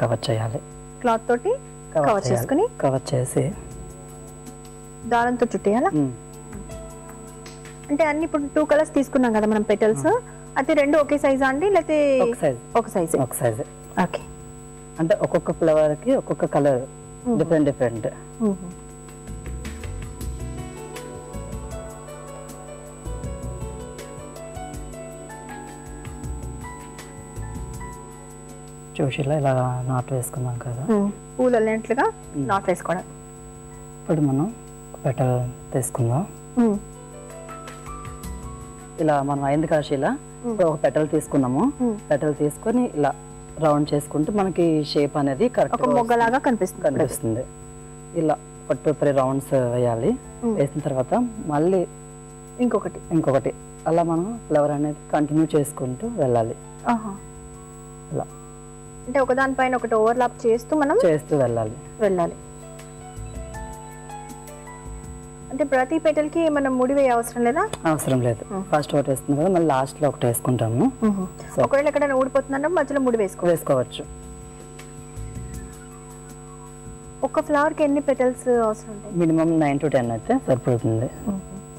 Cover చేయాలి. Cloth తోటి cover. చేసుకుని కవర్ చేసి. దారంతో చుట్టేయాలా? అంటే అన్ని ఇప్పుడు టూ కలర్స్ తీసుకున్నాం కదా మనం పెటల్స్ అయితే రెండు ఒకే సైజా అండి? లేకపోతే ఒక సైజ్ ఒక సైజ్ ఒక సైజ్ ఓకే. అంటే ఒక్కొక్క ఫ్లవర్కి ఒక్కొక్క కలర్ డిఫరెంట్ డిఫరెంట్ చూసి ఇలా ఇలా నాటు వేసుకున్నాం కదా. పూలు అల్లినట్లుగా నాట్ వేసుకోవడం. ఇప్పుడు మనం పెటల్ తీసుకుందాం. ఇలా మనం అయింది కదా ఇలా ఇప్పుడు ఒక పెటల్ తీసుకున్నాము. పెటల్ తీసుకొని ఇలా రౌండ్ చేసుకుంటే మనకి షేప్ అనేది కరెక్ట్ మొగ్గలాగా కనిపిస్తుంది. కనిపిస్తుంది. ఇలా ఒక టూ త్రీ రౌండ్స్ వేయాలి. వేసిన తర్వాత మళ్ళీ ఇంకొకటి. ఇంకొకటి. అలా మనం ఫ్లవర్ అనేది కంటిన్యూ చేసుకుంటూ వెళ్ళాలి. ఆహా. అంటే ఒకదానిపైన ఒకటి ఓవర్లాప్ చేస్తూ మనం చేస్తూ వెళ్ళాలి. వెళ్ళాలి. అంటే ప్రతి పెటల్కి మనం ముడి వేయ అవసరం లేదా? అవసరం లేదు. ఫస్ట్ ఒకటి వేస్తుంది కదా మళ్ళీ లాస్ట్లో ఒకటి వేసుకుంటాము. సో ఒకవేళ ఎక్కడైనా ఊడిపోతుందంటే మధ్యలో ముడి వేసుకో. వేసుకోవచ్చు. ఒక ఫ్లవర్కి ఎన్ని పెటల్స్ అవసరం ఉంటాయి? మినిమం నైన్ టు టెన్ అయితే సరిపోతుంది.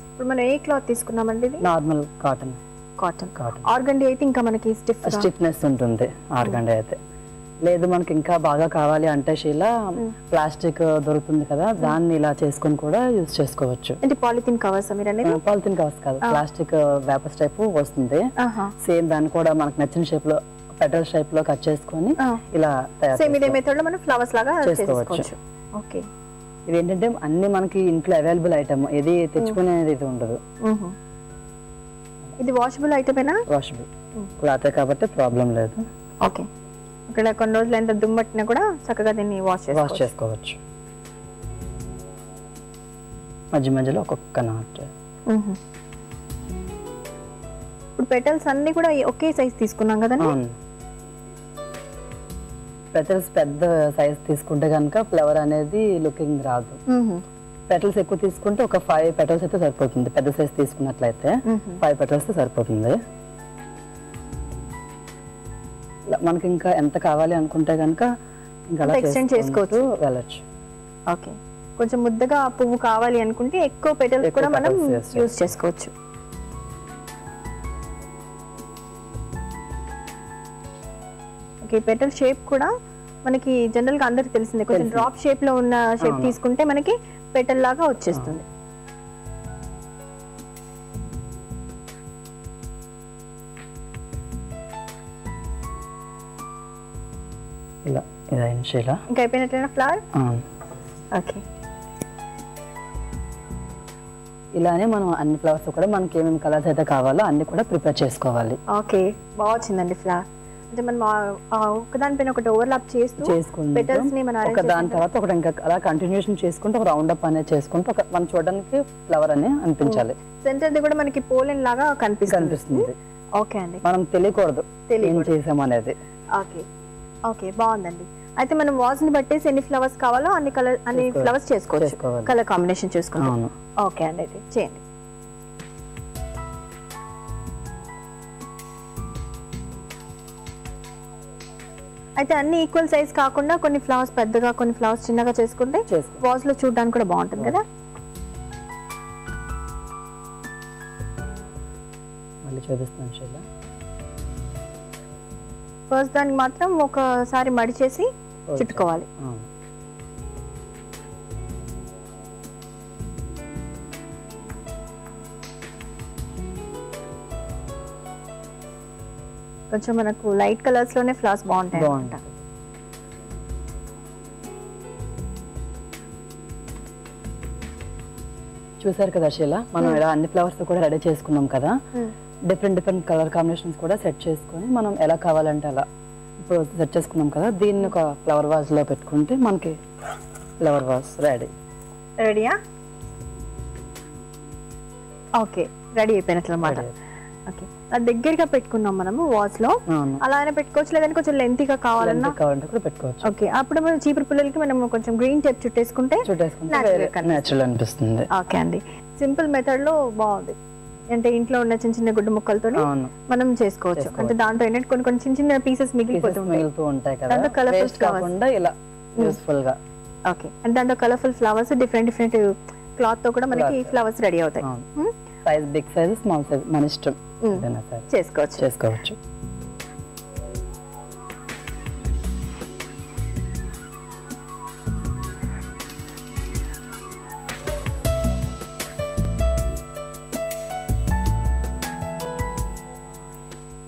ఇప్పుడు మనం ఏ క్లాత్ తీసుకున్నామండి ఇది? Normal cotton. కాటన్ అయితే ఇంకా మనకి స్టిఫ్ స్టిఫ్నెస్ ఉంటుంది ఆర్గండి అయితే. లేదు మనకి ఇంకా బాగా కావాలి అంటే శీల ప్లాస్టిక్ దొరుకుతుంది కదా దాన్ని ఇలా చేసుకొని కూడా యూజ్ చేసుకోవచ్చు. అంటే పాలిథిన్ కవర్స్ మీరు అనేది పాలిథిన్ కవర్స్ కాదు ప్లాస్టిక్ వేపర్స్ టైప్ వస్తుంది. సేమ్ దాన్ని కూడా మనకు నచ్చిన షేప్లో పెటల్ షేప్లో కట్ చేసుకొని. ఇలా తయారు సేమ్ ఇదే చేసుకో- మెథడ్లో మనం ఫ్లవర్స్ లాగా చేసుకోవచ్చు. ఓకే. ఇది ఏంటంటే అన్ని మనకి ఇంట్లో అవైలబుల్ ఐటమ్ ఇది తెచ్చుకునేది ఉండదు. ఇది వాషబుల్ ఐటమేనా వాషబుల్ క్లాత్ కాబట్టి ప్రాబ్లం లేదు. ఓకే ఇక్కడ కొన్ని రోజులు ఎంత దుమ్మట్టినా కూడా చక్కగా దీన్ని వాష్ వాష్ చేసుకోవచ్చు. మధ్య మధ్యలో ఒక్కొక్క నాట్. ఇప్పుడు పెటల్స్ అన్ని కూడా ఒకే సైజ్ తీసుకున్నాం కదండి? అవును. పెటల్స్ పెద్ద సైజ్ తీసుకుంటే కనుక ఫ్లవర్ అనేది లుకింగ్ రాదు. పెటల్స్ ఎక్కువ తీసుకుంటే ఒక ఫైవ్ పెటల్స్ అయితే సరిపోతుంది. పెద్ద సైజ్ తీసుకున్నట్లయితే. ఫైవ్ పెటల్స్ సరిపోతుంది. మనకి ఇంకా ఎంత కావాలి అనుకుంటే కనుక ఇంకా చేసుకుంటూ వెళ్ళొచ్చు. ఓకే కొంచెం ముద్దగా ఆ పువ్వు కావాలి అనుకుంటే ఎక్కువ పెటల్స్ కూడా మనం యూజ్ చేసుకోవచ్చు. ఓకే పెటల్ షేప్ కూడా మనకి జనరల్గా అందరికి తెలిసిందే. కొంచెం. డ్రాప్ షేప్లో ఉన్న షేప్. తీసుకుంటే మనకి పెటల్ లాగా వచ్చేస్తుంది. ఇలా ఇది అయిన ఇలా ఇంకా అయిపోయినట్లయినా ఫ్లవర్ అవును. ఓకే ఇలానే మనం అన్ని ఫ్లవర్స్ కూడా మనకి ఏమేమి కలర్స్ అయితే కావాలో అన్ని కూడా ప్రిపేర్ చేసుకోవాలి. ఓకే బాగా వచ్చిందండి ఫ్లవర్ అంటే మనం ఒకదానిపైన ఒకటి ఓవర్లాప్ చేస్తూ petals ని మనం ఒక దాని తర్వాత ఒకటి ఇంకా అలా కంటిన్యూషన్ చేసుకుంటూ ఒక రౌండ్ అప్ అనేది చేసుకుంటూ ఒక మనం చూడడానికి ఫ్లవర్ అని అనిపించాలి. సెంటర్ ది కూడా మనకి పోలెన్ లాగా కనిపిస్తుంది. కనిపిస్తుంది. ఓకే అండి. మనం తెలియకూడదు ఏం తెలియకూడదు. చేసాం అనేది. ఓకే. ఓకే బాగుందండి. అయితే మనం వాజ్ని బట్టేసి ఎన్ని ఫ్లవర్స్ కావాలో అన్ని కలర్ అన్ని. ఫ్లవర్స్ చేసుకోవచ్చు. కలర్ కాంబినేషన్ చేసుకుంటాం ఓకే అండి అయితే. చేయండి. అయితే అన్ని ఈక్వల్ సైజ్ కాకుండా కొన్ని ఫ్లవర్స్ పెద్దగా కొన్ని ఫ్లవర్స్ చిన్నగా చేసుకుంటే చేసుకో వాజ్లో చూడడానికి కూడా బాగుంటుంది కదా? మళ్ళీ చూపిస్తాను శైల. ఫస్ట్ దానికి మాత్రం ఒకసారి మడిచేసి చుట్టుకోవాలి. కొంచెం మనకు లైట్ కలర్స్లోనే ఫ్లవర్స్ బాగుంటాయి అన్నమాట. బాగుంటుంది చూసారు కదా శీల? మనం ఇలా అన్ని ఫ్లవర్స్ కూడా రెడీ చేసుకున్నాం కదా? Hmm. Different different colour combinations కూడా సెట్ చేసుకొని మనం ఎలా కావాలంటే అలా ఇప్పుడు సెట్ చేసుకున్నాం కదా దీన్ని ఒక ఫ్లవర్ వాజ్లో పెట్టుకుంటే మనకి ఫ్లవర్ వాజ్ రెడీ రెడీయా ఓకే రెడీ అయిపోయినట్లు అనమాట Ready. ఓకే అది దగ్గరగా పెట్టుకున్నాం మనము వాచ్లో. అలా అయినా పెట్టుకోవచ్చు లేదంటే కొంచెం లెంతీగా కావాలన్నా. ఎంత కావాలంటే కూడా పెట్టుకోవచ్చు. ఓకే అప్పుడు మనం చీపురు పిల్లలకి మనం కొంచెం గ్రీన్ టేప్ చుట్టేసుకుంటే అనిపిస్తుంది. ఓకే అండి. సింపుల్ మెథడ్లో బాగుంది. అంటే ఇంట్లో ఉన్న చిన్న చిన్న గుడ్డు ముక్కలతో మనం చేసుకోవచ్చు. అంటే దాంతో ఏంటంటే కొన్ని కొన్ని చిన్న చిన్న పీసెస్ మిగిలిపోతూ ఉంటాయి. Waste flowers. కాకుండా ఇలా యూస్ఫుల్గా ఓకే అండ్ దాంట్లో కలర్ఫుల్ ఫ్లవర్స్ డిఫరెంట్ డిఫరెంట్ క్లాత్తో కూడా మనకి. ఫ్లవర్స్ రెడీ అవుతాయి. Size big size small size మన ఇష్టం. చేసుకోవచ్చు. చేసుకోవచ్చు.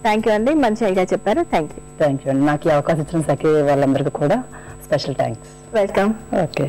థ్యాంక్ యూ అండి. మంచి ఐడియా చెప్పారు. థ్యాంక్ యూ థ్యాంక్ యూ అండి. నాకు ఈ అవకాశం ఇచ్చిన సఖీ వాళ్ళందరికీ కూడా స్పెషల్ థ్యాంక్స్. Welcome okay.